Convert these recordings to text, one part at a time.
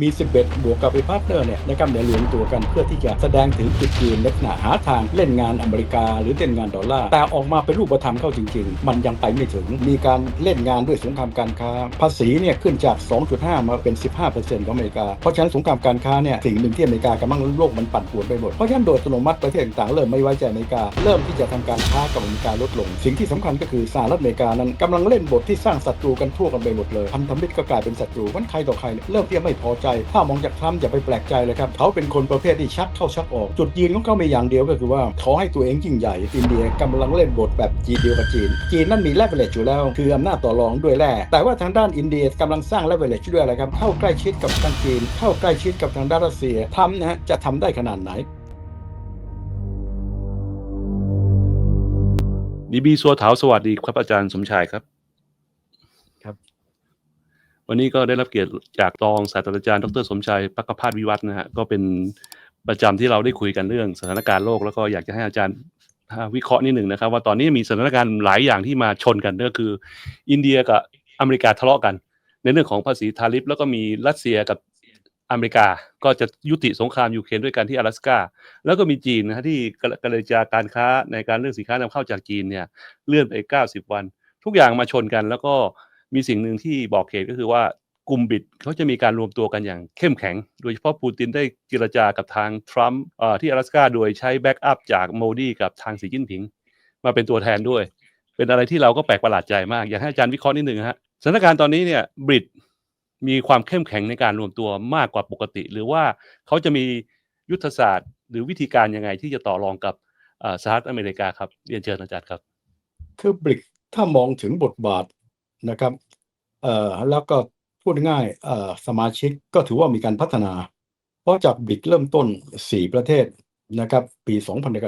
มี 11 บวกกับไปพาร์ทเนอร์เนี่ยนะครับเดี๋ยวรวมตัวกันเพื่อที่จะแสดงถึงจุดยืนลักษณะหาทางเล่นงานอเมริกา หรือเล่นงานดอลลาร์แต่ออกมาเป็นรูปธรรมเข้าจริง ๆ มันยังไปไม่ถึง มีการเล่นงานด้วยสงครามการค้า ภาษีเนี่ยขึ้นจาก 2.5 มาเป็น 15%ของอเมริกา เพราะฉะนั้นสงครามการค้าเนี่ยสิ่งหนึ่งที่อเมริกากำลังโลกมันปั่นป่วนไปหมดเพราะฉะนั้นโดยอัตโนมัติประเทศต่างๆเริ่มไม่ไว้ใจอเมริกา เริ่มที่จะทำการค้ากับอเมริกาลดลง สิ่งที่สำคัญก็คือสหรัฐอเมริกานั้นกำลังเล่นบทที่สร้างศัตรูกันทั่วกันไปหมดเลยพันธมิตรก็กลายเป็นศัตรูวันใครต่อใครเนี่ยเริ่มที่จะไม่พอใจ ถ้ามองจากทรัมป์อย่าไปแปลกใจเลยครับ เขาเป็นคนประเภทที่ชักเข้าชักออก จุดยืนของเขาไมีอย่างเดียวก็คือว่าเขอให้ตัวเองยิ่งใหญ่ อินเดียกำลังเล่นบทแบบจีนเดียวกับจีน จีนนั่นมีแลเวลเลอยู่แล้ว คืออำนาจต่อรองด้วยแร่แต่ว่าทางด้านอินเดียกำลังสร้างแลเวลเลด้วยอะไรครับ เข้าใกล้ชิดกับทางจีน เข้าใกล้ชิดกับทางด้านรัสเซียทำนะฮะจะทำได้ขนาดไหนดีบีสัวเถาสวัสดีครับอาจารย์สมชายครับ วันนี้ก็ได้รับเกียรติจากรองศาสตราจารย์ดรสมชายปักพาดวิวัฒนะฮะก็เป็นประจำที่เราได้คุยกันเรื่องสถานการณ์โลก แล้วก็อยากจะให้อาจารย์วิเคราะห์นิดหนึ่งนะครับ ว่าตอนนี้มีสถานการณ์หลายอย่างที่มาชนกันก็คือ อินเดียกับอเมริกาทะเลาะกัน ในเรื่องของภาษีทาริฟแล้วก็มีรัสเซียกับอเมริกาก็จะยุติสงครามยูเครนด้วยกันที่阿拉สกาแล้วก็มีจีนนะฮะที่กระจาการค้าในการเรื่องสินค้านำเข้าจากจีนเนี่ยเลื่อนไป 90 วัน ทุกอย่างมาชนกันแล้วก็ มีสิ่งหนึ่งที่บอกเหตุก็คือว่ากลุ่มบิดเขาจะมีการรวมตัวกันอย่างเข้มแข็ง โดยเฉพาะปูตินได้เจรจากับทางทรัมป์เอ่อที่阿拉斯กาโดยใช้แบ็กอัพจากโมดีกับทางสีจิ้นผิง มาเป็นตัวแทนด้วย เป็นอะไรที่เราก็แปลกประหลาดใจมาก อยากให้อาจารย์วิเคราะห์นิดหนึ่งฮะสถานการณ์ตอนนี้เนี่ยบริดมีความเข้มแข็งในการรวมตัวมากกว่าปกติ หรือว่าเขาจะมียุทธศาสตร์ หรือวิธีการยังไงที่จะต่อรองกับเอ่อสหรัฐอเมริกาครับเรียนเชิญอาจารย์ครับ คือบริกถ้ามองถึงบทบาท นะครับเอ่อแล้วก็พูดง่ายเอ่อสมาชิกก็ถือว่ามีการพัฒนา เพราะจากบิกเริ่มต้น 4 ประเทศนะครับปี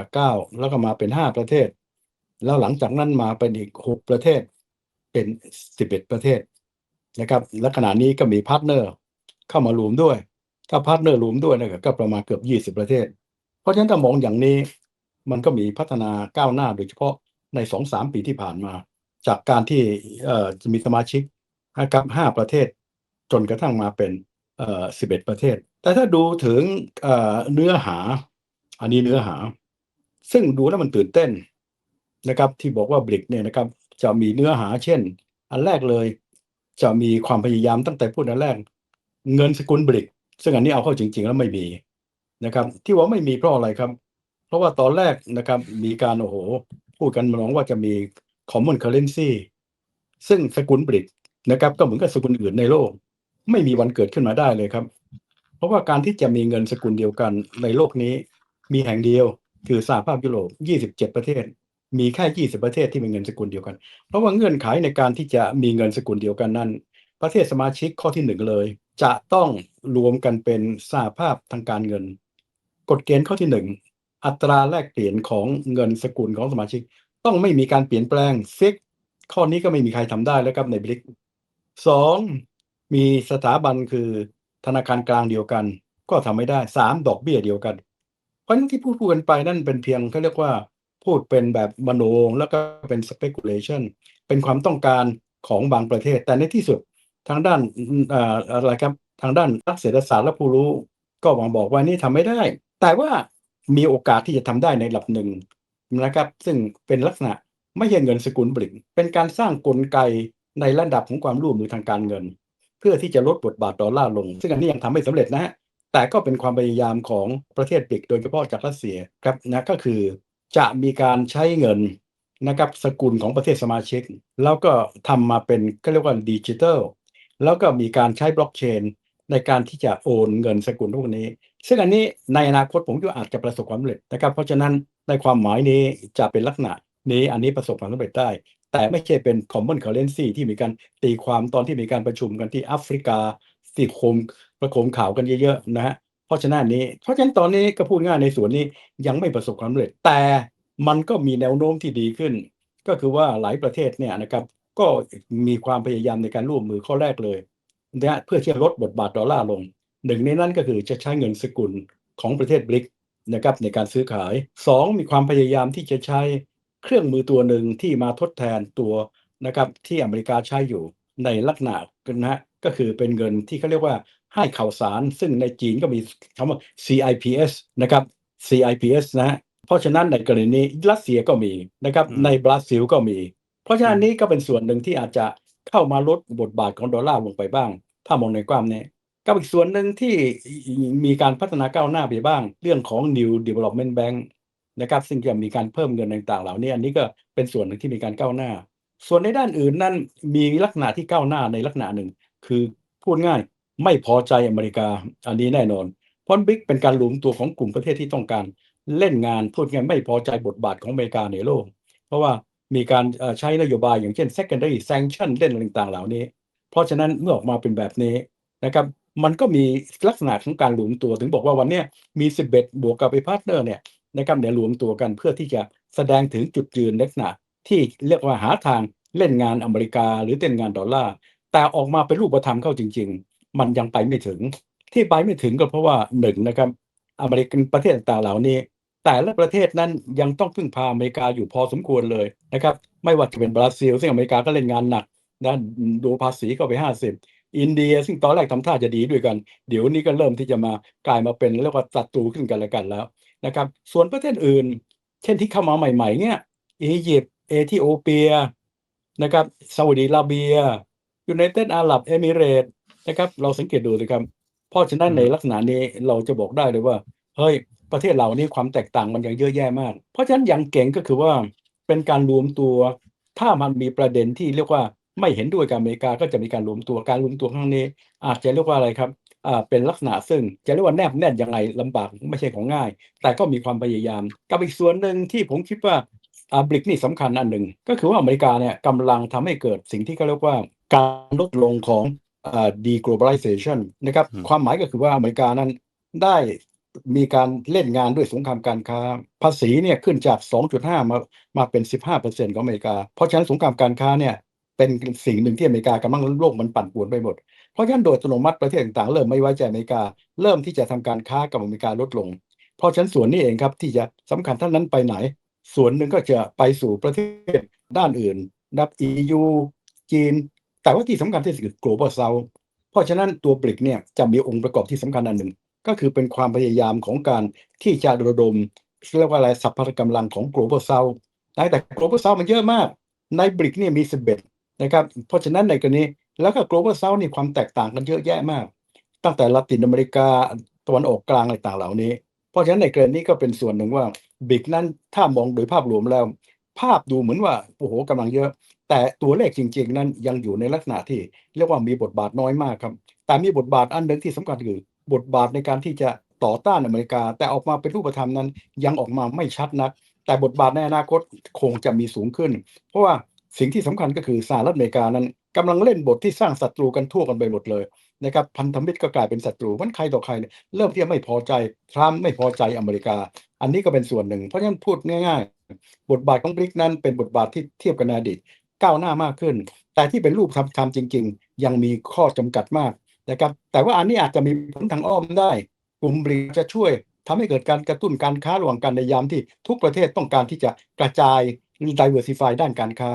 2009 แล้วก็มาเป็น 5 ประเทศ แล้วหลังจากนั้นมาเป็นอีก 6 ประเทศเป็น 11 ประเทศนะครับและขณะนี้ก็มีพาร์ทเนอร์เข้ามารวมด้วย ถ้าพาร์ทเนอร์รวมด้วยนะครับก็ประมาณเกือบ 20 ประเทศ เพราะฉะนั้นถ้ามองอย่างนี้มันก็มีพัฒนาก้าวหน้าโดยเฉพาะใน 2-3 ปีที่ผ่านมา จากการที่จะมีสมาชิกนะครับ5ประเทศจนกระทั่งมาเป็นเอ่อ11ประเทศ แต่ถ้าดูถึงเอ่อเนื้อหา อันนี้เนื้อหา ซึ่งดูแล้วมันตื่นเต้นนะครับ ที่บอกว่าบริกเนี่ยนะครับ จะมีเนื้อหาเช่น อันแรกเลย จะมีความพยายามตั้งแต่พูดอันแรก เงินสกุลบริก ซึ่งอันนี้เอาเข้าจริง ๆ แล้วไม่มีนะครับ ที่ว่าไม่มีเพราะอะไรครับ เพราะว่าตอนแรกนะครับ มีการโอ้โหพูดกันมองว่าจะมี common currency ซึ่งสกุลบริกนะครับ ก็เหมือนกับสกุลอื่นในโลก ไม่มีวันเกิดขึ้นมาได้เลยครับ เพราะว่าการที่จะมีเงินสกุลเดียวกันในโลกนี้ มีแห่งเดียวคือสหภาพยุโรป 27 ประเทศ มีแค่ 20 ประเทศที่มีเงินสกุลเดียวกัน เพราะว่าเงื่อนไขในการที่จะมีเงินสกุลเดียวกันนั้น ประเทศสมาชิกข้อที่หนึ่งเลย จะต้องรวมกันเป็นสหภาพทางการเงิน กฎเกณฑ์ข้อที่หนึ่งอัตราแลกเปลี่ยนของเงินสกุลของสมาชิก ต้องไม่มีการเปลี่ยนแปลงฟิกข้อนี้ก็ไม่มีใครทำได้แล้วครับในบริกสองมีสถาบันคือธนาคารกลางเดียวกัน ก็ทำไม่ได้สามดอกเบี้ยเดียวกัน เพราะนั้นที่พูดพูดกันไปนั่นเป็นเพียงเขาเรียกว่าพูดเป็นแบบมโนงแล้วก็เป็น speculation เป็นความต้องการของบางประเทศ แต่ในที่สุดทางด้านเอ่ออะไรครับทางด้านนักเศรษฐศาสตร์และผู้รู้ ก็หวังบอกว่านี่ทำไม่ได้ แต่ว่ามีโอกาสที่จะทำได้ในระดับหนึ่ง นะครับ ซึ่งเป็นลักษณะไม่ใช่เงินสกุลบริกเป็นการสร้างกลไกในระดับของความร่วมมือทางการเงิน เพื่อที่จะลดบทบาทดอลลาร์ลง ซึ่งอันนี้ยังทำไม่สำเร็จนะฮะแต่ก็เป็นความพยายามของประเทศบริกโดยเฉพาะจากรัสเซียครับนะก็คือจะมีการใช้เงินนะครับสกุลของประเทศสมาชิก แล้วก็ทำมาเป็นก็เรียกว่าดิจิทัลแล้วก็มีการใช้บล็อกเชนในการที่จะโอนเงินสกุลพวกนี้ ซึ่งอันนี้ในอนาคตผมคิดว่าอาจจะประสบความสำเร็จนะครับ เพราะฉะนั้น ในความหมายนี้จะเป็นลักษณะนี้อันนี้ประสบความสำเร็จได้ แต่ไม่ใช่เป็น common currency ที่มีการตีความตอนที่มีการประชุมกันที่แอฟริกาที่โคมประโคมข่าวกันเยอะๆนะฮะเพราะฉะนั้นนี้ เพราะฉะนั้นตอนนี้ก็พูดง่ายในส่วนนี้ยังไม่ประสบความสำเร็จแต่มันก็มีแนวโน้มที่ดีขึ้น ก็คือว่าหลายประเทศเนี่ยนะครับก็มีความพยายามในการร่วมมือข้อแรกเลยนะเพื่อที่จะลดบทบาทดอลลาร์ลง หนึ่งในนั้นก็คือจะใช้เงินสกุลของประเทศบริก นะครับในการซื้อขาย 2 มีความพยายามที่จะใช้เครื่องมือตัวหนึ่งที่มาทดแทนตัวนะครับที่อเมริกาใช้อยู่ในลักษณะนะฮะก็คือเป็นเงินที่เขาเรียกว่าให้ข่าวสาร ซึ่งในจีนก็มีคำว่า CIPS นะครับ CIPS นะฮะเพราะฉะนั้นในกรณีนี้รัสเซียก็มีนะครับอืมในบราซิลก็มี เพราะฉะนั้นนี้ก็เป็นส่วนหนึ่งที่อาจจะเข้ามาลดบทบาทของดอลลาร์ลงไปบ้าง ถ้ามองในความนี้ กับอีกส่วนหนึ่งที่มีการพัฒนาก้าวหน้าไปบ้าง เรื่องของ New Development Bank นะครับ ซึ่งจะมีการเพิ่มเงินต่างๆ เหล่านี้ อันนี้ก็เป็นส่วนหนึ่งที่มีการก้าวหน้า ส่วนในด้านอื่นนั้นมีลักษณะที่ก้าวหน้าในลักษณะหนึ่ง คือพูดง่ายไม่พอใจอเมริกาอันนี้แน่นอนเพราะบิ๊กเป็นการรวมตัวของกลุ่มประเทศที่ต้องการ เล่นงานพูดง่ายไม่พอใจบทบาทของอเมริกาในโลก เพราะว่ามีการใช้นโยบายอย่างเช่น secondary sanction เล่นต่างๆ เหล่านี้ เพราะฉะนั้นเมื่อออกมาเป็นแบบนี้นะครับ มันก็มีลักษณะของการรวมตัว ถึงบอกว่าวันนี้มี 11 บวกกับไอ้พาร์ทเนอร์เนี่ยนะครับเนี่ยรวมตัวกันเพื่อที่จะแสดงถึงจุดยืนลักษณะที่เรียกว่าหาทางเล่นงานอเมริกาหรือเล่นงานดอลลาร์แต่ออกมาเป็นรูปธรรมเข้าจริง ๆ มันยังไปไม่ถึง ที่ไปไม่ถึงก็เพราะว่าหนึ่งนะครับอเมริกันประเทศต่างๆเหล่านี้ แต่ละประเทศนั้นยังต้องพึ่งพาอเมริกาอยู่พอสมควรเลยนะครับไม่ว่าจะเป็นบราซิล ซึ่งอเมริกาก็เล่นงานหนักนะดูภาษีก็ไป 50 อินเดีย ซึ่งตอนแรกทำท่าจะดีด้วยกัน เดี๋ยวนี้ก็เริ่มที่จะมากลายมาเป็นเรียกว่าศัตรูขึ้นกันและกันแล้วนะครับ ส่วนประเทศอื่น เช่นที่เข้ามาใหม่ ๆ เนี่ยอียิปต์เอธิโอเปียนะครับซาอุดิอาระเบียยูไนเต็ดอาหรับเอมิเรตส์นะครับ เราสังเกตดูสิครับเพราะฉะนั้นในลักษณะนี้เราจะบอกได้เลยว่าเฮ้ยประเทศเรานี่ความแตกต่างมันยังเยอะแยะมาก เพราะฉะนั้นอย่างเก่งก็คือว่าเป็นการรวมตัวถ้ามันมีประเด็นที่เรียกว่า ไม่เห็นด้วยกับอเมริกาก็จะมีการรวมตัวการรวมตัวครั้งนี้ อาจจะเรียกว่าอะไรครับอ่าเป็นลักษณะซึ่งจะเรียกว่าแนบแน่นยังไงลำบากไม่ใช่ของง่าย แต่ก็มีความพยายาม กับอีกส่วนหนึ่งที่ผมคิดว่าอ่าบริกนี่สำคัญอันหนึ่ง ก็คือว่าอเมริกาเนี่ยกำลังทำให้เกิดสิ่งที่เขาเรียกว่าการลดลงของอ่า deglobalization นะครับอืมความหมายก็คือว่าอเมริกานั้นได้มีการเล่นงานด้วยสงครามการค้า ภาษีเนี่ยขึ้นจาก 2.5 มามาเป็น 15%ของอเมริกา เพราะฉะนั้นสงครามการค้าเนี่ย เป็นสิ่งหนึ่งที่อเมริกากำลังโลกมันปั่นป่วนไปหมด เพราะฉะนั้นโดยอัตโนมัติประเทศต่างๆ เริ่มไม่ไว้ใจอเมริกา เริ่มที่จะทำการค้ากับอเมริกาลดลง เพราะฉะนั้นส่วนนี้เองครับที่จะสำคัญท่านนั้นไปไหน ส่วนหนึ่งก็จะไปสู่ประเทศด้านอื่นนับ EU จีน แต่ว่าที่สำคัญที่สุดคือ global south เพราะฉะนั้นตัวบริกเนี่ยจะมีองค์ประกอบที่สำคัญอันหนึ่ง ก็คือเป็นความพยายามของการที่จะระดมเรียกว่าอะไรสัพพะกำลังของ global south แต่ global south มันเยอะมากในบริกเนี่ยมี11 นะครับ เพราะฉะนั้นในกรณีแล้วก็ global south นี่ความแตกต่างกันเยอะแยะมาก ตั้งแต่ละตินอเมริกาตะวันออกกลางอะไรต่างเหล่านี้ เพราะฉะนั้นในกรณีก็เป็นส่วนหนึ่งว่าบิกนั้นถ้ามองโดยภาพรวมแล้ว ภาพดูเหมือนว่าโอ้โหกำลังเยอะ แต่ตัวเลขจริง ๆ นั้นยังอยู่ในลักษณะที่เรียกว่ามีบทบาทน้อยมากครับ แต่มีบทบาทอันหนึ่งที่สำคัญคือบทบาทในการที่จะต่อต้านอเมริกา แต่ออกมาเป็นรูปธรรมนั้นยังออกมาไม่ชัดนัก แต่บทบาทในอนาคตคงจะมีสูงขึ้น เพราะว่า สิ่งที่สำคัญก็คือสหรัฐอเมริกานั้นกำลังเล่นบทที่สร้างศัตรูกันทั่วกันไปหมดเลยนะครับพันธมิตรก็กลายเป็นศัตรูมันใครต่อใครเนี่ยเริ่มที่จะไม่พอใจทรัมป์ไม่พอใจอเมริกา อันนี้ก็เป็นส่วนหนึ่ง เพราะฉะนั้นพูดง่าย ๆ บทบาทของบริกนั้นเป็นบทบาทที่เทียบกันอดีตก้าวหน้ามากขึ้น แต่ที่เป็นรูปธรรมธรรมจริง ๆ ยังมีข้อจำกัดมากนะครับแต่ว่าอันนี้อาจจะมีผลทางอ้อมได้ กลุ่มบริกจะช่วยทำให้เกิดการกระตุ้นการค้าระหว่างกันในยามที่ทุกประเทศต้องการที่จะกระจาย diversify ด้านการค้า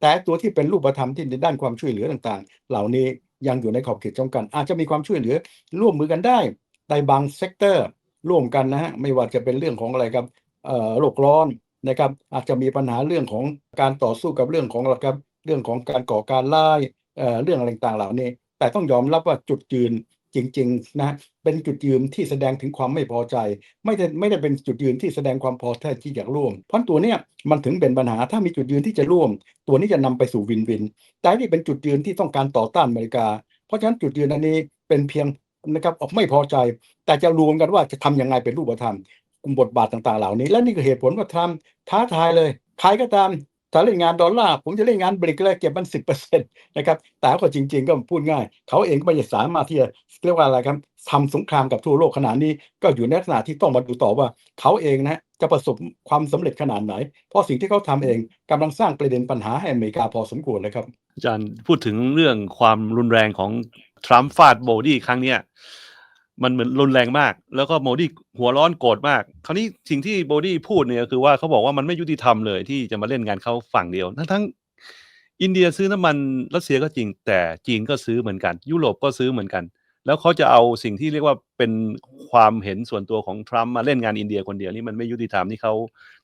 แต่ตัวที่เป็นรูปธรรมที่ในด้านความช่วยเหลือต่างๆ เหล่านี้ยังอยู่ในขอบเขตจำกัดอาจจะมีความช่วยเหลือร่วมมือกันได้ในบางเซกเตอร์ร่วมกันนะฮะไม่ว่าจะเป็นเรื่องของอะไรครับเอ่อโลกร้อนนะครับอาจจะมีปัญหาเรื่องของการต่อสู้กับเรื่องของอะไรครับเรื่องของการก่อการร้ายเอ่อเรื่องอะไรต่างๆเหล่านี้ แต่ต้องยอมรับว่าจุดยืน จริงๆนะเป็นจุดยืนที่แสดงถึงความไม่พอใจ ไม่ได้ไม่ได้เป็นจุดยืนที่แสดงความพอใจที่อยากร่วม เพราะตัวเนี้ยมันถึงเป็นปัญหาถ้ามีจุดยืนที่จะร่วม ตัวนี้จะนำไปสู่วินวิน แต่นี่เป็นจุดยืนที่ต้องการต่อต้านอเมริกา เพราะฉะนั้นจุดยืนอันนี้เป็นเพียงนะครับออกไม่พอใจ แต่จะรวมกันว่าจะทำยังไงเป็นรูปธรรมกลุ่มบทบาทต่างๆ เหล่านี้ และนี่คือเหตุผลว่าทรัมป์ท้าทายเลยใครก็ตาม ถ้าเล่นงานดอลลาร์ผมจะเล่นงานบริกเลยเก็บมันสิบเปอร์เซ็นต์นะครับแต่ก็จริง ๆ ก็พูดง่าย เขาเองก็ไม่สามารถที่จะเรียกว่าอะไรครับทำสงครามกับทั่วโลกขนาดนี้ ก็อยู่ในลักษณะที่ต้องมาดูต่อว่า เขาเองนะจะประสบความสำเร็จขนาดไหน เพราะสิ่งที่เขาทำเองกำลังสร้างประเด็นปัญหาให้อเมริกาพอสมควรเลยครับอาจารย์พูดถึงเรื่องความรุนแรงของทรัมป์ฟาดโมดีครั้งเนี้ย มันเหมือนรุนแรงมาก แล้วก็โมดีหัวร้อนโกรธมาก คราวนี้สิ่งที่โมดีพูดเนี่ยคือว่าเขาบอกว่ามันไม่ยุติธรรมเลยที่จะมาเล่นงานเขาฝั่งเดียว ทั้งทั้งอินเดียซื้อน้ำมันรัสเซียก็จริง แต่จีนก็ซื้อเหมือนกัน ยุโรปก็ซื้อเหมือนกัน แล้วเขาจะเอาสิ่งที่เรียกว่าเป็นความเห็นส่วนตัวของทรัมป์มาเล่นงานอินเดียคนเดียวนี่มันไม่ยุติธรรมที่เขา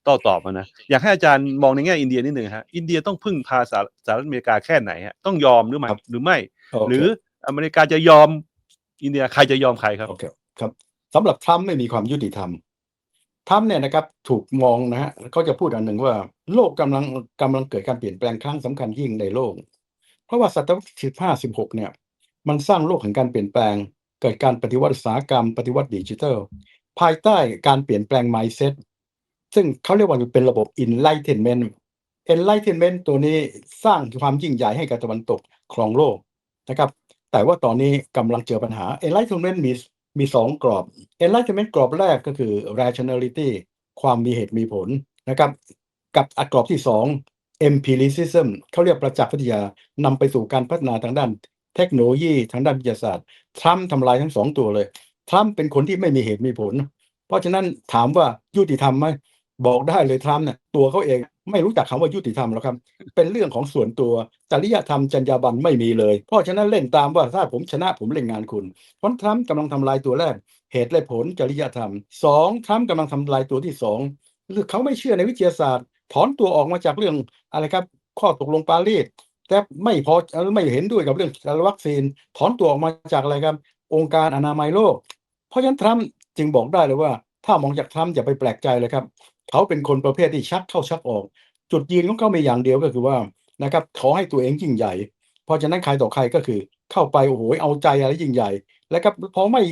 โต้ตอบมานะอยากให้อาจารย์มองในแง่อินเดียนิดหนึ่งฮะอินเดียต้องพึ่งพาสหสหรัฐอเมริกาแค่ไหนฮะต้องยอมหรือไม่ครับหรือไม่โอเคหรืออเมริกาจะยอม อินเดียใครจะยอมใครครับโอเคครับสำหรับทรัมป์ไม่มีความยุติธรรมทรัมป์เนี่ยนะครับถูกมองนะฮะเขาจะพูดอันหนึ่งว่า โลกกำลังกำลังเกิดการเปลี่ยนแปลงครั้งสำคัญยิ่งในโลก เพราะว่าศตวรรษที่ห้าสิบหกเนี่ย มันสร้างโลกแห่งการเปลี่ยนแปลง เกิดการปฏิวัติอุตสาหกรรมปฏิวัติดิจิทัล ภายใต้การเปลี่ยนแปลง mindset ซึ่งเขาเรียกว่าเป็นระบบ enlightenment enlightenment ตัวนี้สร้างความยิ่งใหญ่ให้กับตะวันตกครองโลกนะครับ แต่ว่าตอนนี้กำลังเจอปัญหา enlightenment มีมีสองกรอบ enlightenment กรอบแรกก็คือ rationality ความมีเหตุมีผลนะครับ กับอกรอบที่สอง empiricism เขาเรียกประจักษ์วิทยานำไปสู่การพัฒนาทางด้านเทคโนโลยีทางด้านวิทยาศาสตร์ทรัมป์ทำลายทั้งสองตัวเลยทรัมป์เป็นคนที่ไม่มีเหตุมีผล เพราะฉะนั้นถามว่ายุติธรรมไหม บอกได้เลยทรัมป์เนี่ยตัวเขาเองไม่รู้จักคำว่ายุติธรรมหรอกครับ เป็นเรื่องของส่วนตัวจริยธรรมจรรยาบรรณไม่มีเลย เพราะฉะนั้นเล่นตามว่าถ้าผมชนะผมเล่นงานคุณ เพราะทรัมป์กำลังทำลายตัวแรก เหตุและผลจริยธรรมสองทรัมป์กำลังทำลายตัวที่สองคือเขาไม่เชื่อในวิทยาศาสตร์ ถอนตัวออกมาจากเรื่องอะไรครับ ข้อตกลงปารีสแต่ไม่พอเอ่อไม่เห็นด้วยกับเรื่องวัคซีน ถอนตัวออกมาจากอะไรครับ องค์การอนามัยโลก เพราะฉะนั้นทรัมป์จึงบอกได้เลยว่า ถ้ามองจากทรัมป์อย่าไปแปลกใจเลยครับ เขาเป็นคนประเภทที่ชักเข้าชักออก จุดยืนของเขาไมีอย่างเดียวก็คือว่านะครับขอให้ตัวเองยิ่งใหญ่ เพราะฉะนั้นใครต่อใครก็คือเข้าไปโอ้โหเอาใจอะไรยิ่งใหญ่ แล้วก็พอไม่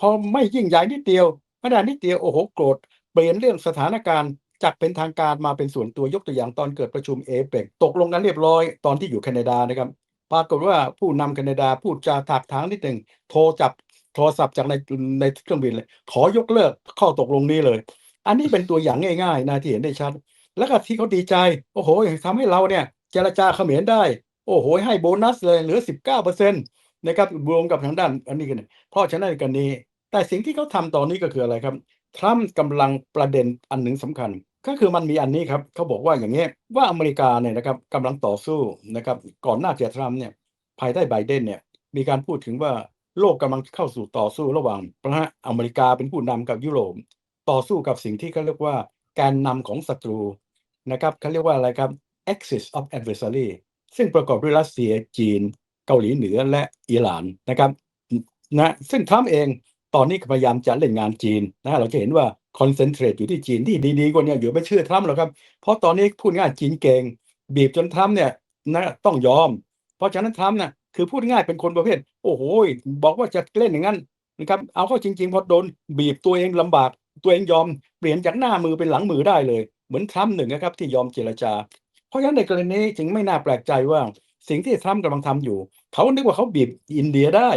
พอไม่ยิ่งใหญ่นิดเดียวไม่ได้นิดเดียวโอ้โหโกรธเปลี่ยนเรื่องสถานการณ์จากเป็นทางการมาเป็นส่วนตัวยกตัวอย่างตอนเกิดประชุมเอเปกตกลงกันเรียบร้อยตอนที่อยู่แคนาดานะครับปรากฏว่าผู้นำแคนาดาพูดจาถากถางนิดหนึ่งโทรจับโทรศัพท์จากในในเครื่องบินเลย ขอยกเลิกข้อตกลงนี้เลย อันนี้เป็นตัวอย่างง่ายๆนะที่เห็นได้ชัด แล้วก็ที่เขาดีใจ โอ้โหทำให้เราเนี่ยเจรจาเขมรได้ โอ้โห ให้โบนัสเลยเหลือ 19เปอร์เซ็นต์นะครับรวมกับทางด้านอันนี้กันเพราะฉะนั้นกันนี้ แต่สิ่งที่เขาทำตอนนี้ก็คืออะไรครับทรัมป์กำลังประเด็นอันหนึ่งสำคัญ ก็คือมันมีอันนี้ครับเขาบอกว่าอย่างนี้ว่าอเมริกาเนี่ยนะครับกำลังต่อสู้นะครับก่อนหน้าจะทรัมป์เนี่ยภายใต้ไบเดนเนี่ยมีการพูดถึงว่าโลกกำลังเข้าสู่ต่อสู้ระหว่างนะฮะอเมริกาเป็นผู้นำกับยุโรป ต่อสู้กับสิ่งที่เขาเรียกว่าแกนนำของศัตรูนะครับเขาเรียกว่าอะไรครับ axis of adversary ซึ่งประกอบด้วยรัสเซียจีน เกาหลีเหนือและอิหร่านนะครับนะซึ่งทรัมป์เองตอนนี้พยายามจะเล่นงานจีนนะเราจะเห็นว่าคอนเซนเทรตอยู่ที่จีนที่ดีๆกว่านี้อยู่ไม่เชื่อทรัมป์หรอกครับ เพราะตอนนี้พูดง่ายจีนเก่ง บีบจนทรัมป์เนี่ยนะต้องยอม เพราะฉะนั้นทรัมป์นะคือพูดง่ายเป็นคนประเภท โอ้โหบอกว่าจะเล่นอย่างนั้นนะครับเอาเข้าจริง ๆ พอโดนบีบตัวเองลำบาก ตัวเองยอมเปลี่ยนจากหน้ามือเป็นหลังมือได้เลย เหมือนทรัมป์หนึ่งนะครับที่ยอมเจรจา เพราะฉะนั้นในกรณีนี้จึงไม่น่าแปลกใจว่าสิ่งที่ทรัมป์กำลังทำอยู่ เขานึกว่าเขาบีบอินเดียได้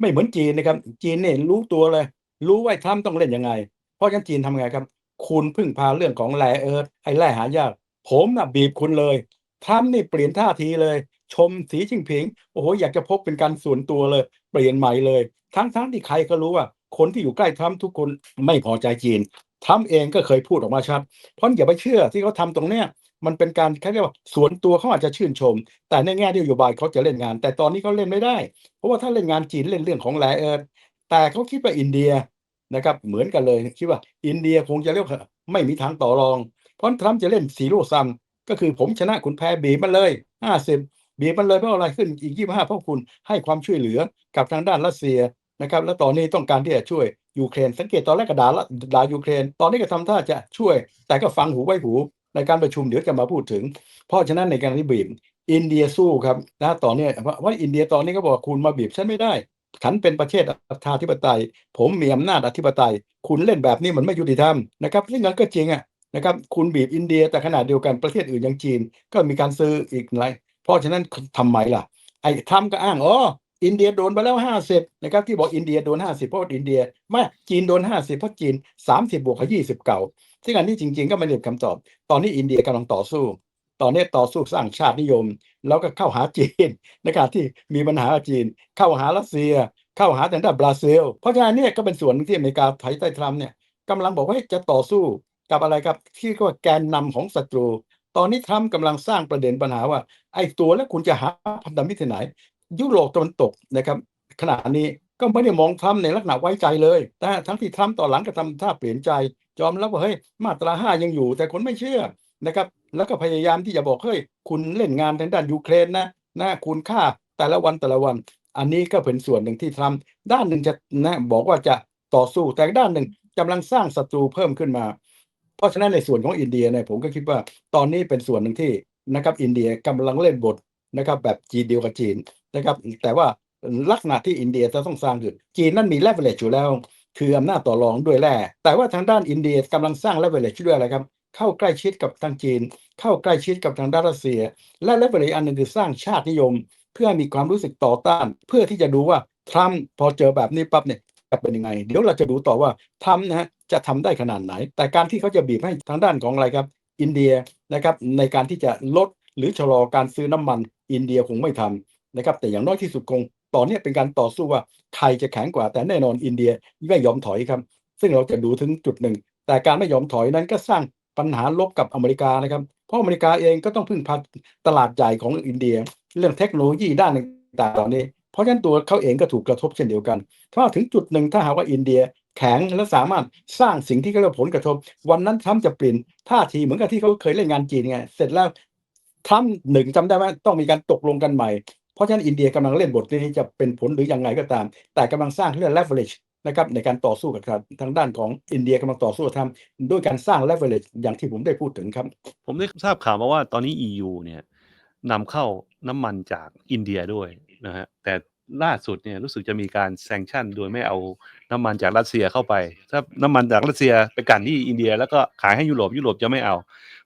ไม่เหมือนจีนนะครับ จีนเนี่ยรู้ตัวเลย รู้ว่าทรัมป์ต้องเล่นยังไง เพราะฉะนั้นจีนทำไงครับ คุณพึ่งพาเรื่องของแร่เอิร์ธไอ้แร่หายาก ผมน่ะบีบคุณเลยทรัมป์นี่เปลี่ยนท่าทีเลย ชมสีจิ้งผิง โอ้โหอยากจะพบเป็นการส่วนตัวเลย เปลี่ยนใหม่เลย ทั้งทั้งที่ใครก็รู้ว่า คนที่อยู่ใกล้ทรัมป์ทุกคนไม่พอใจจีนทรัมป์เองก็เคยพูดออกมาชัด เพราะอย่าไปเชื่อที่เขาทำตรงเนี้ยมันเป็นการเขาเรียกว่าสวนตัวเขาอาจจะชื่นชม แต่ในแง่นโยบายเขาจะเล่นงาน แต่ตอนนี้เขาเล่นไม่ได้ เพราะว่าถ้าเล่นงานจีนเล่นเรื่องของแร่เอิร์ธแต่เขาคิดว่าอินเดียนะครับเหมือนกันเลยคิดว่าอินเดียคงจะเรียกไม่มีทางต่อรอง เพราะทรัมป์จะเล่นซีโรซัมก็คือผมชนะคุณแพ้บีบมันเลยห้าสิบบีบมันเลยเพราะอะไรขึ้นอีกยี่ห้าเพราะคุณให้ความช่วยเหลือกับทางด้านรัสเซีย นะครับ แล้วตอนนี้ต้องการที่จะช่วยยูเครน สังเกตตอนแรกก็ด่าละด่ายูเครน ตอนนี้ก็ทำท่าจะช่วย แต่ก็ฟังหูไว้หู ในการประชุมเดี๋ยวจะมาพูดถึง เพราะฉะนั้นในการที่บีบอินเดียสู้ครับนะตอนนี้ว่าอินเดียตอนนี้ก็บอกคุณมาบีบฉันไม่ได้ฉันเป็นประเทศอธิปไตย ผมมีอำนาจอธิปไตย คุณเล่นแบบนี้มันไม่ยุติธรรมนะครับซึ่งนั้นก็จริงอะนะครับคุณบีบอินเดียแต่ขนาดเดียวกันประเทศอื่นอย่างจีน ก็มีการซื้ออีกหลายเพราะฉะนั้นทำไมล่ะ ไอ้ทำก็อ้างอ๋อ อินเดียโดนไปแล้วห้าสิบนะครับที่บอกอินเดียโดนห้าสิบเพราะอินเดียไม่จีนโดนห้าสิบเพราะจีนสามสิบบวกกับยี่สิบเก่าซึ่งอันนี้จริง ๆ ก็ไม่ได้คำตอบ ตอนนี้อินเดียกำลังต่อสู้ ตอนนี้ต่อสู้สร้างชาตินิยม แล้วก็เข้าหาจีนในการที่มีปัญหาจีน เข้าหารัสเซีย เข้าหาทางด้านบราซิล เพราะฉะนั้นเนี่ยก็เป็นส่วนที่อเมริกาไทยใต้ทรัมป์เนี่ยกำลังบอกว่าจะต่อสู้กับอะไรครับที่เรียกว่าแกนนำของศัตรู ตอนนี้ทรัมป์กำลังสร้างประเด็นปัญหาว่าไอ้ตัวแล้วคุณจะหาพันธมิตรที่ไหน ยุโรปตะวันตกนะครับขณะนี้ก็ไม่ได้มองทรัมป์ในลักษณะไว้ใจเลยแต่ทั้งที่ทรัมป์ตอหลังก็ทำท่าเปลี่ยนใจยอมรับว่าเฮ้ยมาตราห้ายังอยู่ แต่คนไม่เชื่อนะครับ แล้วก็พยายามที่จะบอกเฮ้ยคุณเล่นงานทางด้านยูเครนนะนะคุณฆ่าแต่ละวันแต่ละวัน อันนี้ก็เป็นส่วนหนึ่งที่ทรัมป์ด้านหนึ่งจะนะบอกว่าจะต่อสู้แต่ด้านหนึ่งกำลังสร้างศัตรูเพิ่มขึ้นมา เพราะฉะนั้นในส่วนของอินเดียเนี่ยผมก็คิดว่าตอนนี้เป็นส่วนหนึ่งที่นะครับอินเดียกำลังเล่นบทนะครับแบบจีนเดียวกับจีน นะครับ แต่ว่าลักษณะที่อินเดียจะต้องสร้างคือจีนนั้นมี leverage อยู่แล้ว คืออำนาจต่อรองด้วยแร่แต่ว่าทางด้านอินเดียกำลังสร้าง leverage ด้วยอะไรครับ เข้าใกล้ชิดกับทางจีน เข้าใกล้ชิดกับทางด้านรัสเซีย และ leverage อันหนึงคือสร้างชาตินิยม เพื่อมีความรู้สึกต่อต้าน เพื่อที่จะดูว่าทรัมป์พอเจอแบบนี้ปั๊บเนี่ยจะเป็นยังไง เดี๋ยวเราจะดูต่อว่าทรัมป์นะฮะจะทำได้ขนาดไหน แต่การที่เขาจะบีบให้ทางด้านของอะไรครับ อินเดียนะครับในการที่จะลดหรือชะลอการซื้อน้ำมันอินเดียคงไม่ทำ นะครับแต่อย่างน้อยที่สุดคงตอนนี้เป็นการต่อสู้ว่าใครจะแข็งกว่าแต่แน่นอนอินเดียไม่ยอมถอยครับ ซึ่งเราจะดูถึงจุดหนึ่ง แต่การไม่ยอมถอยนั้นก็สร้างปัญหาลบกับอเมริกานะครับ เพราะอเมริกาเองก็ต้องพึ่งพาตลาดใหญ่ของอินเดีย เรื่องเทคโนโลยีด้านต่างๆเหล่านี้ เพราะฉะนั้นตัวเขาเองก็ถูกกระทบเช่นเดียวกัน ถ้าถึงจุดหนึ่งถ้าหากว่าอินเดียแข็งและสามารถสร้างสิ่งที่เขาเรียกว่าผลกระทบ วันนั้นทรัมจะเปลี่ยนท่าทีเหมือนกับที่เขาเคยเล่นงานจีนไงเสร็จแล้วทรัมป์หนึ่งจำได้ไหมต้องมีการตกลงกันใหม่ เพราะฉะนั้นอินเดียกำลังเล่นบทนี้จะเป็นผลหรือยังไงก็ตาม แต่กำลังสร้างเรื่อง leverage นะครับในการต่อสู้กับทางด้านของอินเดียกำลังต่อสู้กับทรัมป์ด้วยการสร้าง leverage อย่างที่ผมได้พูดถึงครับ ผมได้ทราบข่าวมาว่าตอนนี้ EU เนี่ยนำเข้าน้ำมันจากอินเดียด้วยนะฮะแต่ล่าสุดเนี่ยรู้สึกจะมีการแซงชั่น โดยไม่เอาน้ำมันจากรัสเซียเข้าไป ถ้าน้ำมันจากรัสเซียไปกันที่อินเดีย แล้วก็ขายให้ยุโรปยุโรปจะไม่เอา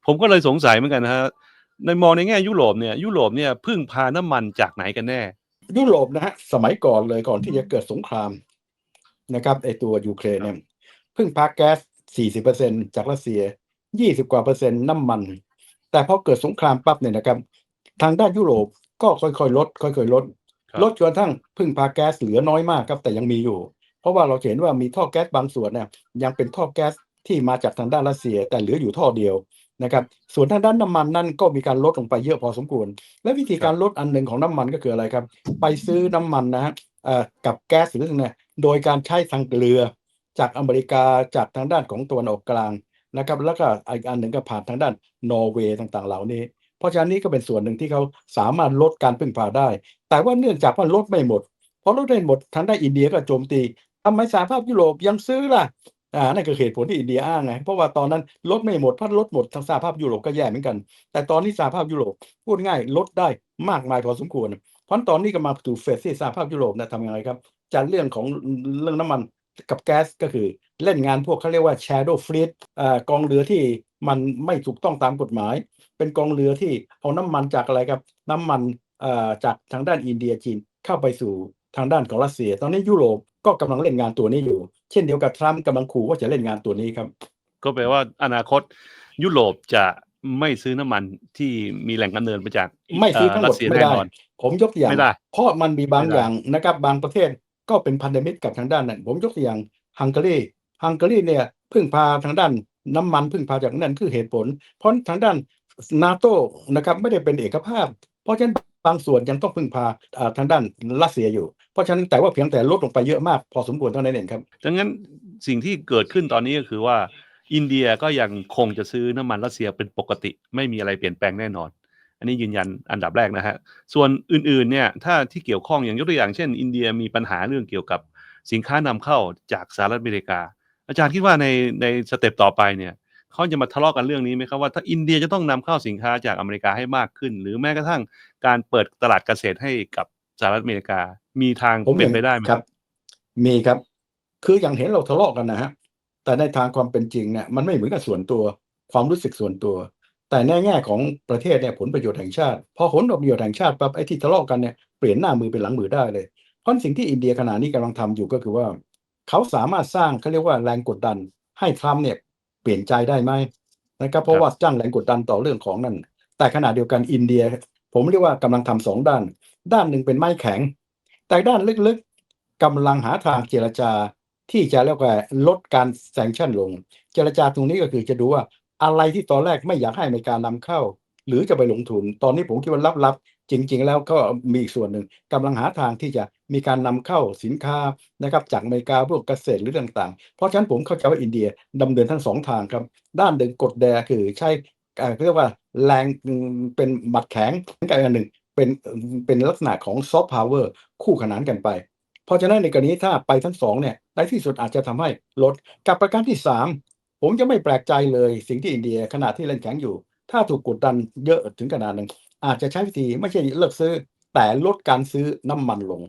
ผมก็เลยสงสัยเหมือนกันนะฮะ ในมองในแง่ยุโรปเนี่ยยุโรปเนี่ยพึ่งพาน้ำมันจากไหนกันแน่ ยุโรปนะฮะสมัยก่อนเลยก่อนที่จะเกิดสงครามนะครับไอตัวยูเครนเนี่ยพึ่งพาแก๊ส 40%จากรัสเซีย 20 กว่าเปอร์เซ็นต์น้ำมัน แต่พอเกิดสงครามปั๊บเนี่ยนะครับ ทางด้านยุโรปก็ค่อยๆลด ค่อยๆลดครับลดจนกระทั่งพึ่งพาแก๊สเหลือน้อยมากครับ แต่ยังมีอยู่ เพราะว่าเราเห็นว่ามีท่อแก๊สบางส่วนเนี่ยยังเป็นท่อแก๊สที่มาจากทางด้านรัสเซีย แต่เหลืออยู่ท่อเดียว นะครับส่วนทางด้านน้ำมันนั่นก็มีการลดลงไปเยอะพอสมควร และวิธีการลดอันหนึ่งของน้ำมันก็คืออะไรครับ ไปซื้อน้ำมันนะฮะเอ่อกับแก๊สหรือเนี่ยโดยการใช้ทางเรือจากอเมริกาจากทางด้านของตะวันออกกลางนะครับแล้วก็อีกอันหนึ่งก็ผ่านทางด้านนอร์เวย์ต่างๆ เหล่านี้ เพราะฉะนั้นนี่ก็เป็นส่วนหนึ่งที่เขาสามารถลดการพึ่งพาได้ แต่ว่าเนื่องจากว่าลดไม่หมดเพราะลดไม่หมดทางด้านอินเดียก็โจมตีทำไมสหภาพยุโรปยังซื้อล่ะ อ่านั่นคือเหตุผลที่อินเดียอ้างไงเพราะว่าตอนนั้นลดไม่หมดเพราลดหมดทางสหภาพยุโรปก็แย่เหมือนกัน แต่ตอนนี้สหภาพยุโรปพูดง่ายลดได้มากมายพอสมควรเพราะตอนนี้ก็มาถูกเฟสที่สหภาพยุโรปนะทำยังไงครับจัดเรื่องของเรื่องน้ำมันกับแก๊สก็คือเล่นงานพวกเขาเรียกว่า shadow fleet อ่ากองเรือที่มันไม่ถูกต้องตามกฎหมาย เป็นกองเรือที่เอาน้ำมันจากอะไรครับ น้ำมันอ่อจากทางด้านอินเดียจีนเข้าไปสู่ ทางด้านของรัสเซีย ตอนนี้ยุโรปก็กำลังเล่นงานตัวนี้อยู่ เช่นเดียวกับทรัมป์กำลังขู่ว่าจะเล่นงานตัวนี้ครับ ก็แปลว่าอนาคตยุโรปจะไม่ซื้อน้ำมันที่มีแหล่งกำเนิดมาจากไม่ซื้อทั้งหมรัดสเซียไม่แน่ได้นอนผมยกตัวอย่างไม่ได้เพราะมันมีบางไม่ได้อย่างนะครับบางประเทศก็เป็นพันธมิตรกับทางด้านนั้น ผมยกตัวอย่างฮังการีฮังการีเนี่ยพึ่งพาทางด้านน้ำมันพึ่งพาจากนั่นคือเหตุผล เพราะทางด้านนาโตนะครับไม่ได้เป็นเอกภาพ เพราะฉะนั้นบางส่วนยังต้องพึ่งพาอ่าทางด้านรัสเซียอยู่ เพราะฉะนั้นแต่ว่าเพียงแต่ลดลงไปเยอะมากพอสมควรเท่านั้นเองครับดังนั้นสิ่งที่เกิดขึ้นตอนนี้ก็คือว่า อินเดียก็ยังคงจะซื้อน้ำมันรัสเซียเป็นปกติ ไม่มีอะไรเปลี่ยนแปลงแน่นอน อันนี้ยืนยันอันดับแรกนะฮะส่วนอื่นๆเนี่ยถ้าที่เกี่ยวข้องอย่างยกตัวอย่างเช่น อินเดียมีปัญหาเรื่องเกี่ยวกับสินค้านำเข้าจากสหรัฐอเมริกา อาจารย์คิดว่าในในสเต็ปต่อไปเนี่ยเขาจะมาทะเลาะกันเรื่องนี้ไหมครับว่าถ้าอินเดียจะต้องนำเข้าสินค้าจากอเมริกาให้มากขึ้น หรือแม้กระทั่งการเปิดตลาดเกษตรให้กับสหรัฐอเมริกา มีทางผมเป็นเห็นไปได้ไหมคครัรับบมีครับ คืออย่างเห็นเราทะเลาะกันนะฮะ แต่ในทางความเป็นจริงเนี่ยมันไม่เหมือนกับส่วนตัวความรู้สึกส่วนตัว แต่ในแง่ของประเทศเนี่ยผลประโยชน์แห่งชาติ พอผลประโยชน์แห่งชาติปั๊บไอ้ที่ทะเลาะกันเนี่ยเปลี่ยนหน้ามือเป็นหลังมือได้เลยเพราะสิ่งที่อินเดียขณะนี้กำลังทำอยู่ก็คือว่า เขาสามารถสร้างเขาเรียกว่าแรงกดดัน ให้ทรัมป์เนี่ยเปลี่ยนใจได้ไหมนะครับเพราะว่าจ้างแรงกดดันต่อเรื่องของนั่นแต่ขณะเดียวกันอินเดีย ผมเรียกว่ากำลังทำสองด้าน ด้านหนึ่งเป็นไม้แข็ง แต่ด้านลึกๆกำลังหาทางเจรจาที่จะเรียกว่าลดการแซงชั่นลง เจรจาตรงนี้ก็คือจะดูว่าอะไรที่ตอนแรกไม่อยากให้อเมริกานำเข้า หรือจะไปลงทุน ตอนนี้ผมคิดว่าลับๆจริง ๆ แล้วก็มีอีกส่วนหนึ่งกำลังหาทางที่จะมีการนำเข้าสินค้านะครับจากอเมริกาพวกเกษตรหรือต่างๆ เพราะฉะนั้นผมเข้าใจว่าอินเดียดำเนินทั้งสองทางครับ ด้านหนึ่งกดแดคือใช้เรียกว่าแรงเป็นหมัดแข็งกับอีกอันหนึ่ง เป็นเป็นลักษณะของซอฟต์พาวเวอร์คู่ขนานกันไป เพราะฉะนั้นในกรณีถ้าไปทั้งสองเนี่ยในที่สุดอาจจะทำให้ลดกับประการที่สามผมจะไม่แปลกใจเลยสิ่งที่อินเดียขณะที่เล่นแข็งอยู่ ถ้าถูกกดดันเยอะถึงขนาดหนึ่งอาจจะใช้วิธีไม่ใช่เลิกซื้อ แต่ลดการซื้อน้ำมันลง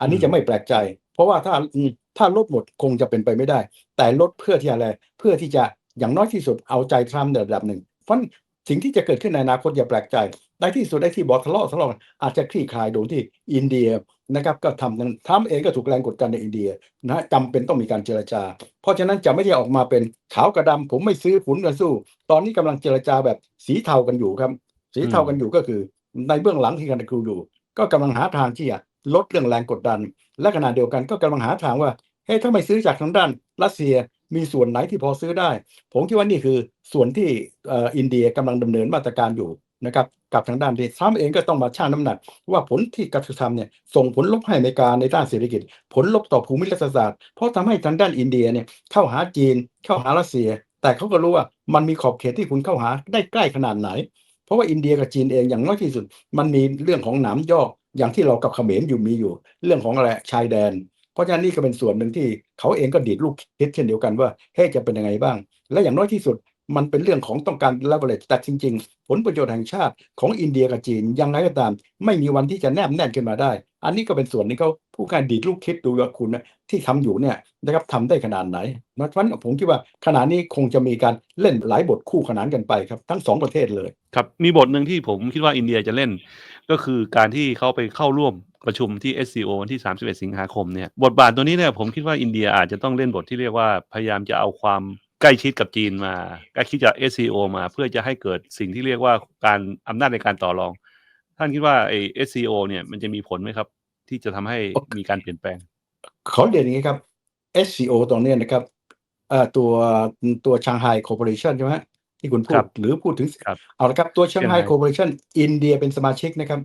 อันนี้จะไม่แปลกใจ เพราะว่าถ้าถ้าลดหมดคงจะเป็นไปไม่ได้ แต่ลดเพื่อที่อะไรเพื่อที่จะอย่างน้อยที่สุดเอาใจทรัมป์ในระดับหนึ่งเพราะสิ่งที่จะเกิดขึ้นในอนาคตอย่าแปลกใจ ในที่สุดได้ที่บอกทะเลาะทะเลาะกันอาจจะคลี่คลายโดยที่อินเดียนะครับก็ทำนั้นทรัมป์เองก็ถูกแรงกดดันในอินเดียนะจำเป็นต้องมีการเจรจา เพราะฉะนั้นจะไม่ได้ออกมาเป็นขาวกับดำผมไม่ซื้อผุนกันสู้ ตอนนี้กำลังเจรจาแบบสีเทากันอยู่ครับ สีเทากันอยู่ก็คือ ในเบื้องหลังที่กันคืออยู่ ก็กำลังหาทางที่จะลดเรื่องแรงกดดัน และขณะเดียวกันก็กำลังหาทางว่าเฮ้ยถ้าไม่ซื้อจากทางด้านรัสเซียมีส่วนไหนที่พอซื้อได้ ผมคิดว่านี่คือส่วนที่อินเดียกำลังดำเนินมาตรการอยู่นะครับ กับทางด้านที่ทรัมป์เองก็ต้องมาชั่งน้ำหนัก ว่าผลที่กระทำเนี่ยส่งผลลบให้อเมริกาในด้านเศรษฐกิจ ผลลบต่อภูมิรัฐศาสตร์ เพราะทำให้ทางด้านอินเดียเนี่ยเข้าหาจีน เข้าหารัสเซีย แต่เขาก็รู้ว่ามันมีขอบเขตที่คุณเข้าหาได้ใกล้ขนาดไหน เพราะว่าอินเดียกับจีนเองอย่างน้อยที่สุด มันมีเรื่องของหนามยอกอย่างที่เรากับเขมรอยู่มีอยู่ เรื่องของอะไรชายแดน เพราะฉะนั้นนี่ก็เป็นส่วนหนึ่งที่เขาเองก็ดีดลูกคิดเช่นเดียวกันว่าเฮ้จะเป็นยังไงบ้าง และอย่างน้อยที่สุด มันเป็นเรื่องของต้องการ leverage แต่จริง ๆ ผลประโยชน์แห่งชาติของอินเดียกับจีนยังไงก็ตาม ไม่มีวันที่จะแนบแน่นขึ้นมาได้ อันนี้ก็เป็นส่วนที่เขาผู้การดีดลูกคิดดูว่าคุณนะที่ทำอยู่เนี่ยนะครับทำได้ขนาดไหนเพราะฉะนั้นผมคิดว่าขณะนี้คงจะมีการเล่นหลายบทคู่ขนานกันไปครับ ทั้งสองประเทศเลยครับมีบทหนึ่งที่ผมคิดว่าอินเดียจะเล่น ก็คือการที่เขาไปเข้าร่วมประชุมที่ SCO วันที่ 31 สิงหาคมเนี่ยบทบาทตัวนี้เนี่ยผมคิดว่าอินเดียอาจจะต้องเล่นบทที่เรียกว่าพยายามจะเอาความ ใกล้ชิดกับจีนมาใกล้ชิดจาก SCO มาเพื่อจะให้เกิดสิ่งที่เรียกว่าการอำนาจในการต่อรอง ท่านคิดว่าไอ้ SCO เนี่ยมันจะมีผลไหมครับ ที่จะทำให้มีการเปลี่ยนแปลง ขอเรียนอย่างนี้ครับ SCO ตรงเนี้ยนะครับเอ่อตัวตัวชางไฮคอร์ปอเรชันใช่ไหมฮะที่คุณพูครัดบหรือพูดถึงครับเอาละครับตัวชางไฮ Shanghai คอร์ปอเรชันอินเดียเป็นสมาชิกนะครับ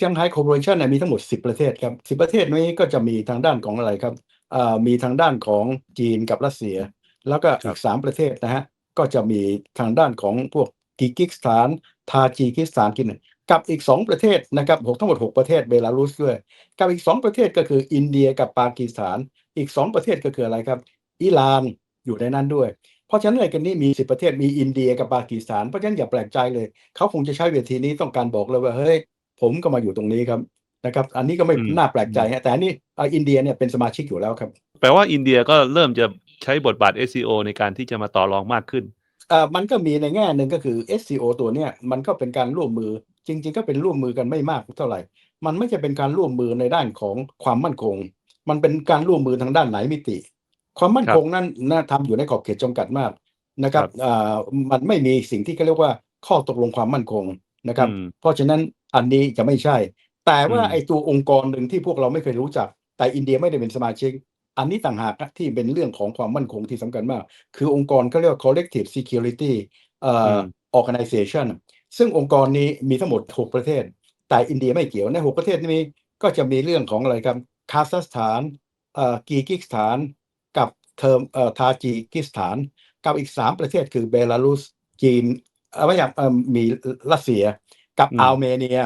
ชางไฮคอร์ปอเรชันเนี่ยมีทั้งหมด 10 ประเทศครับ10 ประเทศนี้ก็จะมีทางด้านของอะไรครับเอ่อมีทางด้านของจีนกับรัสเซีย แล้วก็ครัอีบก3ประเทศนะฮะก็จะมีทางด้านของพวกกิกิสถาน ทาจิกิสถานกินกับอีก 2 ประเทศนะครับหกทั้งหมด 6 ประเทศเบลารุสด้วย กับอีก 2 ประเทศก็คืออินเดียกับปากีสถาน อีก 2 ประเทศก็คืออะไรครับ อิหร่านอยู่ในนั้นด้วย เพราะฉะนั้นในกันนี้มี 10 ประเทศมีอินเดียกับปากีสถาน เพราะฉะนั้นอย่าแปลกใจเลย เขาคงจะใช้เวทีนี้ต้องการบอกเลยว่าเฮ้ยผมก็มาอยู่ตรงนี้ครับนะครับ อันนี้ก็ไม่อืมน่าแปลกใจฮะแต่อันนี้เอ่ออินเดียเนี่ยเป็นสมาชิกอยู่แล้วครับ แปลว่าอินเดียก็เริ่มจะ ใช้บทบาท SCO ในการที่จะมาต่อรองมากขึ้นเอ่อมันก็มีในแง่หนึ่งก็คือ SCO ตัวเนี้ยมันก็เป็นการร่วมมือจริง ๆ ก็เป็นร่วมมือกันไม่มากเท่าไหร่ มันไม่ใช่เป็นการร่วมมือในด้านของความมั่นคง มันเป็นการร่วมมือทางด้านไหนมิติ ความมั่นคงนั้นนะทำอยู่ในขอบเขตจำกัดมากนะครับครับเอ่อมันไม่มีสิ่งที่เขาเรียกว่าข้อตกลงความมั่นคงนะครับอืมเพราะฉะนั้นอันนี้จะไม่ใช่ แต่ว่าอืมไอ้ตัวองค์กรหนึ่งที่พวกเราไม่เคยรู้จัก แต่อินเดียไม่ได้เป็นสมาชิก อันนี้ต่างหากนะที่เป็นเรื่องของความมั่นคงที่สำคัญมาก คือองค์กรเขาเรียกว่า collective security เอ่ออม organization ซึ่งองค์กรนี้มีทั้งหมด 6 ประเทศ แต่อินเดียไม่เกี่ยวใน 6 ประเทศนี้ก็จะมีเรื่องของอะไรครับคาซัคสถานเอ่อกีกิสถาน กับเทอมเอ่อทาจิกิสถาน กับอีก 3 ประเทศคือเบลารุสจีนเอ่อไม่ใช่เอ่อมีรัสเซียกับอืม อาร์เมเนีย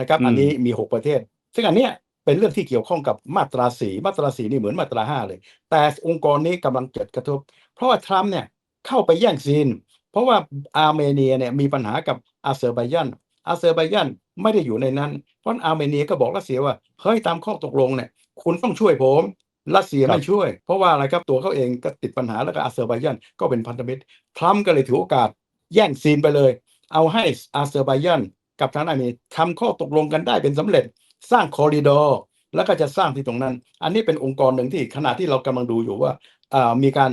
นะครับอืมอันนี้มี 6 ประเทศ ซึ่งอันเนี้ย เป็นเรื่องที่เกี่ยวข้องกับมาตราสีมาตราสีนี่เหมือนมาตราห้าเลย แต่องค์กรนี้กำลังเกิดกระทบ เพราะว่าทรัมป์เนี่ยเข้าไปแย่งซีน เพราะว่าอาร์เมเนียเนี่ยมีปัญหากับอาเซอร์ไบยันอาเซอร์ไบยันไม่ได้อยู่ในนั้น เพราะอาร์เมเนียก็บอกรัสเซียว่าเฮ้ยตามข้อตกลงเนี่ยคุณต้องช่วยผมรัสเซียครับไม่ช่วย เพราะว่าอะไรครับตัวเขาเองก็ติดปัญหาแล้วก็อาเซอร์ไบยันก็เป็นพันธมิตรทรัมป์ก็เลยถือโอกาสแย่งซีนไปเลย เอาให้อาเซอร์ไบยันกับทางอาร์เมเนียทำข้อตกลงกันได้เป็นสำเร็จ สร้างคอริดอร์แล้วก็จะสร้างที่ตรงนั้น อันนี้เป็นองค์กรหนึ่งที่ขณะที่เรากำลังดูอยู่ว่ามีการ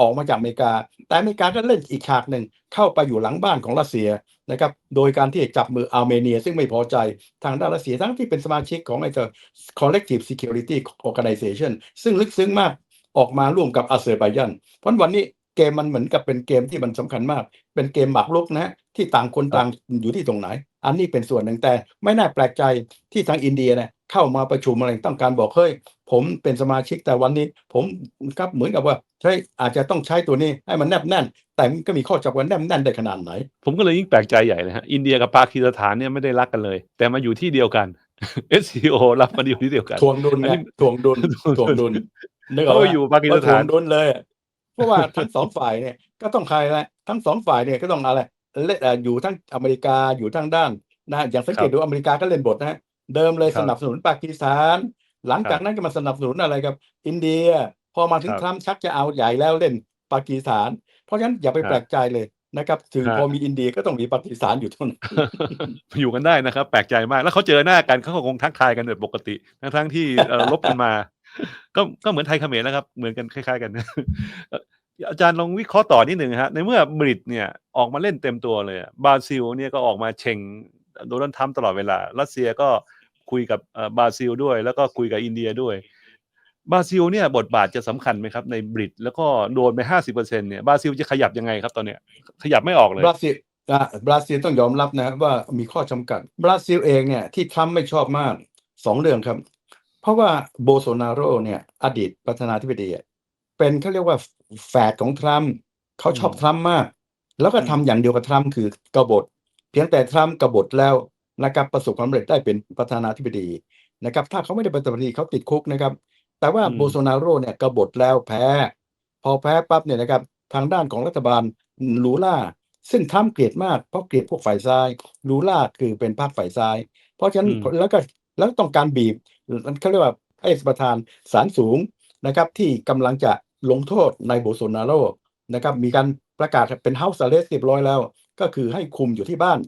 ออกมาจากอเมริกา แต่อเมริกาก็เล่นอีกฉากหนึ่งเข้าไปอยู่หลังบ้านของรัสเซียนะครับ โดยการที่จับมืออาร์เมเนีย ซึ่งไม่พอใจทางด้านรัสเซียทั้งที่เป็นสมาชิกของไอ้เจ้า collective security organization ซึ่งลึกซึ้งมากออกมาร่วมกับอาเซอร์ไบยัน เพราะวันนี้ เกมมันเหมือนกับเป็นเกมที่มันสำคัญมาก เป็นเกมหมากรุกนะฮะที่ต่างคนต่างอยู่ที่ตรงไหน อันนี้เป็นส่วนหนึ่งแต่ไม่น่าแปลกใจที่ทางอินเดียเนี่ยเข้ามาประชุมอะไรต้องการบอกเฮ้ยผมเป็นสมาชิกแต่วันนี้ ผมครับเหมือนกับว่าใช้อาจจะต้องใช้ตัวนี้ให้มันแนบแน่น แต่มันก็มีข้อจำกัดแนบแน่นได้ขนาดไหน ผมก็เลยยิ่งแปลกใจใหญ่เลยฮะอินเดียกับปากีสถานเนี่ยไม่ได้รักกันเลย แต่มาอยู่ที่เดียวกัน SCO รับมาอยู่ที่เดียวกันทวงดุลอันไงนี้ทวงดุลทวงดุลนึกออกเขาไหมไปอยู่ปากีสทวถางนดุลเลยอะ เพราะว่าทั้งสองฝ่ายเนี่ยก็ต้องใครนะทั้งสองฝ่ายเนี่ยก็ต้องอะไรเล่นเอ่ออยู่ทั้งอเมริกาอยู่ทั้งด้านนะอย่างสังเกตดูอเมริกาก็เล่นบทนะฮะเดิมเลยครับสนับสนุนปากีสถาน หลังจากนั้นก็มาสนับสนุนอะไรครับอินเดีย พอมาถึงครับทรัมป์ชักจะเอาใหญ่แล้วเล่นปากีสถาน เพราะฉะนั้นอย่าไปครับแปลกใจเลยนะครับถึงครับพอมีอินเดียก็ต้องมีปากีสถานอยู่เท่านั้นอยู่กันได้นะครับ แปลกใจมากแล้วเขาเจอหน้ากันเขาก็คงทักทายกันแบบปกติ ทั้งทั้งๆที่เอ่อลบกันมา ก็ก็เหมือนไทยเขมรนะครับ เหมือนกันคล้าย ๆ กันอาจารย์ลองวิเคราะห์ต่อนิดหนึ่งฮะในเมื่อบริตเนี่ยออกมาเล่นเต็มตัวเลยบราซิลเนี่ยก็ออกมาเชงโดนัลด์ทรัมป์ตลอดเวลา รัสเซียก็คุยกับบราซิลด้วย แล้วก็คุยกับอินเดียด้วยบราซิลเนี่ยบทบาทจะสำคัญไหมครับในบริตแล้วก็โดนไปห้าสิบเปอร์เซ็นเนี่ยบราซิลจะขยับยังไงครับตอนเนี้ยขยับไม่ออกเลยบราซิลอะบราซิลต้องยอมรับนะว่ามีข้อจำกัด บราซิลเองเนี่ยที่ทรัมป์ไม่ชอบมากสองเรื่องครับ เพราะว่าโบโซนาโรเนี่ย อดีตประธานาธิบดีอะเป็นเขาเรียกว่าแฝดของทรัมป์เขาชอบอืมทรัมป์มาก แล้วก็อืมทำอย่างเดียวกับทรัมป์คือกบฏ เพียงแต่ทรัมป์กบฏแล้วนะครับประสบความสำเร็จได้เป็นประธานาธิบดีนะครับ ถ้าเขาไม่ได้เป็นประธานาธิบดีเขาติดคุกนะครับ แต่ว่าอืมโบโซนาโรเนี่ยกบฏแล้วแพ้ พอแพ้ปั๊บเนี่ยนะครับ ทางด้านของรัฐบาลลูล่าซึ่งทรัมป์เกลียดมากเพราะเกลียดพวกฝ่ายซ้ายลูล่าคือเป็นพรรคฝ่ายซ้าย เพราะฉะนั้นอืมแล้วก็ แล้วต้องการบีบเขาเรียกว่าให้ประธานศาลสูงนะครับ ที่กำลังจะลงโทษในายโบโซนาโรนะครับมีการประกาศเป็น House Arrest เรียบร้อยแล้ว ก็คือให้คุมอยู่ที่บ้าน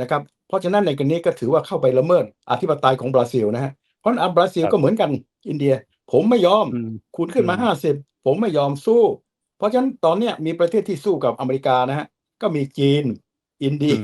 นะครับ เพราะฉะนั้นในกรณีนี้ก็ถือว่าเข้าไปละเมิดอธิปไตยของบราซิลนะฮะเพราะฉะนั้นอะบราซิลครับก็เหมือนกันอินเดีย ผมไม่ยอมอืมคุณขึ้นมาอืมห้าสิบผมไม่ยอมสู้ เพราะฉะนั้นตอนเนี้ยมีประเทศที่สู้กับอเมริกานะฮะก็มีจีน อินเดีย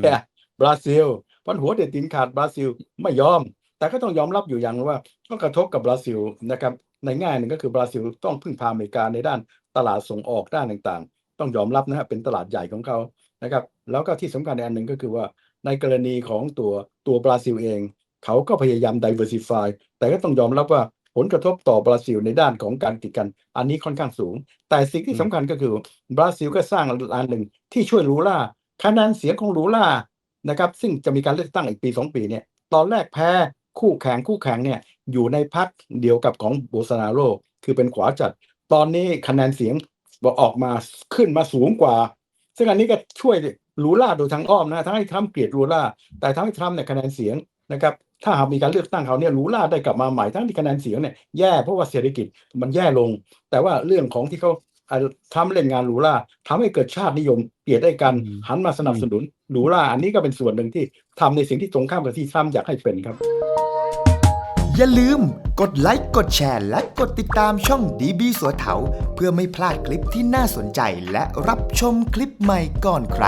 บราซิลเพราะหัวเด็ดตีนขาดบราซิลไม่ยอม แต่ก็ต้องยอมรับอยู่อย่างว่าก็กระทบกับบราซิลนะครับในแง่หนึ่งก็คือบราซิลต้องพึ่งพาอเมริกาในด้านตลาดส่งออกด้านต่างๆ ต้องยอมรับนะฮะเป็นตลาดใหญ่ของเขานะครับแล้วก็ที่สำคัญอันหนึ่งก็คือว่าในกรณีของตัวตัวบราซิลเอง เขาก็พยายาม diversify แต่ก็ต้องยอมรับว่าผลกระทบต่อบราซิลในด้านของการติดกัน อันนี้ค่อนข้างสูง แต่สิ่งที่อืมสำคัญก็คือบราซิลก็สร้างอันหนึ่งที่ช่วยลูล่าคะแนนเสียงของลูล่านะครับซึ่งจะมีการเลือกตั้งอีกปีสองปีเนี่ยตอนแรกแพ้ คู่แข่งคู่แข่งเนี่ยอยู่ในพรรคเดียวกับของโบซนาโรคือเป็นขวาจัด ตอนนี้คะแนนเสียงออกมาขึ้นมาสูงกว่า ซึ่งอันนี้ก็ช่วยลูล่าโดยทางอ้อมนะทั้งให้ทรัมป์เกลียดลูล่า แต่ทั้งให้ทรัมป์เนี่ยคะแนนเสียงนะครับถ้าหากมีการเลือกตั้งเขาวเนี่ยลูล่าได้กลับมาใหม่ทั้งที่คะแนนเสียงเนี่ยแย่เพราะว่าเศรษฐกิจมันแย่ลง แต่ว่าเรื่องของที่เขาอ่าทำเล่นงานลูล่าทำให้เกิดชาตินิยมเกลียดได้กันอืมหันมาสนับสนุนลูล่าอันนี้ก็เป็นส่วนหนึ่งที่ทำในสิ่งที่ตรงข้ามกับที่ทรัมป์อยากให้เป็นครับ อย่าลืม กดไลค์กดแชร์ และกดติดตามช่องดีบีสัวเถา เพื่อไม่พลาดคลิปที่น่าสนใจและรับชมคลิปใหม่ก่อนใคร